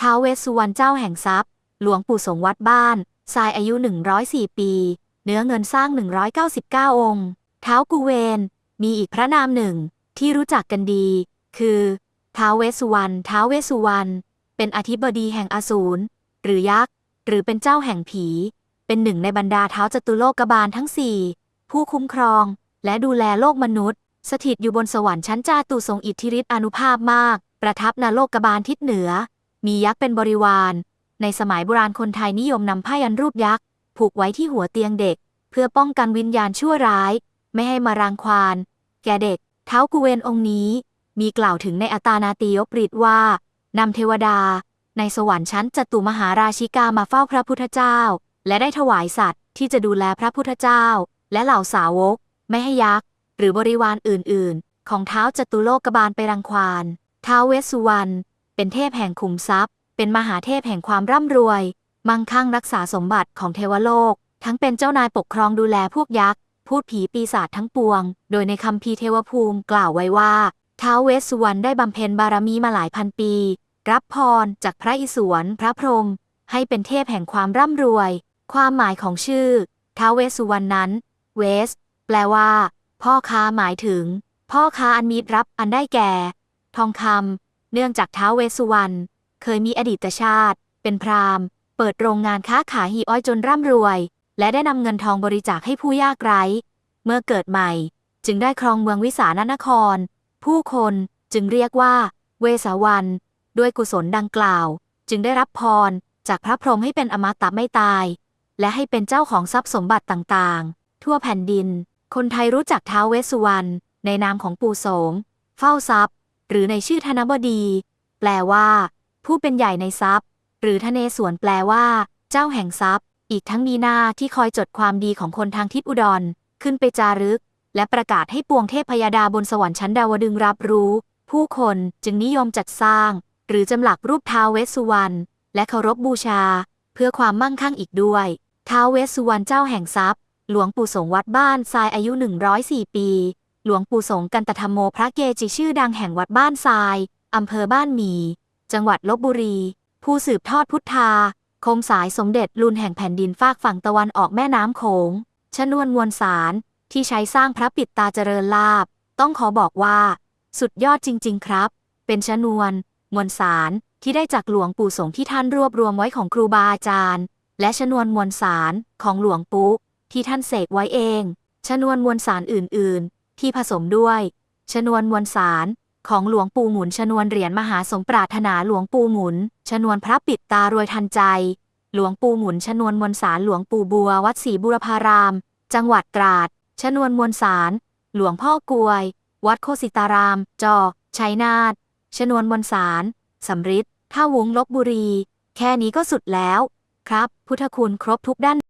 ท้าวเวสสุวรรณเจ้าแห่งทรัพย์ หลวงปู่สงวัดบ้านทรายอายุ 104 ปี เนื้อเงินสร้าง 199 องค์เท้าวกุเวน มีอีกพระนามหนึ่ง ที่รู้จักกันดี คือท้าวเวสสุวรรณท้าวเวสสุวรรณเป็นอธิบดีแห่งอสูรหรือยักษ์ หรือเป็นเจ้าแห่งผี เป็นหนึ่งในบรรดาเท้าจตุโลกบาลทั้งสี่ผู้คุ้มครอง และดูแลโลกมนุษย์ สถิตอยู่บนสวรรค์ชั้นจาตุทรงอิทธิฤทธิอนุภาพมาก ประทับณโลกบาลทิศเหนือ มียักษ์เป็นบริวาร ในสมัยโบราณคนไทยนิยมนำผ้ายันรูปยักษ์ ผูกไว้ที่หัวเตียงเด็ก เพื่อป้องกันวิญญาณชั่วร้าย ไม่ให้มารังควานแก่เด็ก เท้ากุเวนองค์นี้ มีกล่าวถึงในอัตานาติยปริตว่านำเทวดา ในสวรรค์ชั้นจตุมหาราชิกามาเฝ้าพระพุทธเจ้า และได้ถวายสัตว์ที่จะดูแลพระพุทธเจ้า และเหล่าสาวก ไม่ให้ยักษ์หรือบริวารอื่น ๆ ของเท้าจตุโลกบาลไปรังควานท้าวเวสสุวรรณ เป็นเทพแห่งขุมทรัพย์ เป็นมหาเทพแห่งความร่ำรวย มั่งคั่งรักษาสมบัติของเทวโลก ทั้งเป็นเจ้านายปกครองดูแลพวกยักษ์ พูดผีปีศาจทั้งปวง โดยในคำพีร์เทวภูมิกล่าวไว้ว่าท้าวเวสสุวรรณได้บำเพ็ญบารมีมาหลายพันปี รับพรจากพระอิศวร พระพรหมให้เป็นเทพแห่งความร่ำรวย ความหมายของชื่อท้าวเวสสุวรรณนั้น เวส แปลว่า พ่อค้าหมายถึง พ่อค้าอันมีรับอันได้แก่ ทองคำ เนื่องจากท้าวเวสสุวรรณเคยมีอดีตชาติ เป็นพราหมณ์ เปิดโรงงานค้าขายหีอ้อยจนร่ำรวย และได้นำเงินทองบริจาคให้ผู้ยากไร้ เมื่อเกิดใหม่ จึงได้ครองเมืองวิสานนคร ผู้คนจึงเรียกว่า เวสาวัน ด้วยกุศลดังกล่าว จึงได้รับพรจากพระพรหมให้เป็นอมตะไม่ตาย และให้เป็นเจ้าของทรัพย์สมบัติต่างๆ ทั่วแผ่นดิน คนไทยรู้จักท้าวเวสสุวรรณในนามของปู่โสม เฝ้าทรัพย์ หรือในชื่อธนบดี แปลว่า ผู้เป็นใหญ่ในทรัพย์ หรือทะเนศวรแปลว่า เจ้าแห่งทรัพย์ อีกทั้งมีหน้าที่คอยจดความดีของคนทางทิศอุดร ขึ้นไปจารึก และประกาศให้ปวงเทพยดาบนสวรรค์ชั้นดาวดึงรับรู้ ผู้คนจึงนิยมจัดสร้าง หรือจำหลักรูปท้าวเวสสุวรรณและเคารพบูชา เพื่อความมั่งคั่งอีกด้วยท้าวเวสสุวรรณเจ้าแห่งทรัพย์ หลวงปู่สงวัดบ้านทรายอายุ 104 ปี หลวงปู่สงกันตธรรมโมพระเกจิชื่อดังแห่งวัดบ้านทราย อำเภอบ้านหมี จังหวัดลบบุรี ผู้สืบทอดพุทธา คมสายสมเด็จลุนแห่งแผ่นดินฟากฝั่งตะวันออกแม่น้ำโขง ชนวนมวลสาร ที่ใช้สร้างพระปิดตาเจริญลาบ ต้องขอบอกว่า สุดยอดจริง ๆ ครับ เป็นชนวน มวลสารที่ได้จากหลวงปู่สงที่ท่านรวบรวมไว้ของครูบาอาจารย์ และชนวนมวลสารของหลวงปู่ที่ท่านเสกไว้เอง ชนวนมวลสารอื่น ๆ ที่ผสมด้วยชนวนมวลสารของหลวงปู่หมุนชนวนเหรียญมหาสมปรารถนาหลวงปู่หมุน ชนวนพระปิดตารวยทันใจ หลวงปู่หมุนชนวนมวลสารหลวงปู่บัววัดศรีบุรพาราม จังหวัดตราด ชนวนมวลสาร หลวงพ่อกวย วัดโคสิตาราม จอชัยนาทชนวนมวลสารสำริดท่าวงลบบุรี แค่นี้ก็สุดแล้ว ครับ พุทธคุณครบทุกด้าน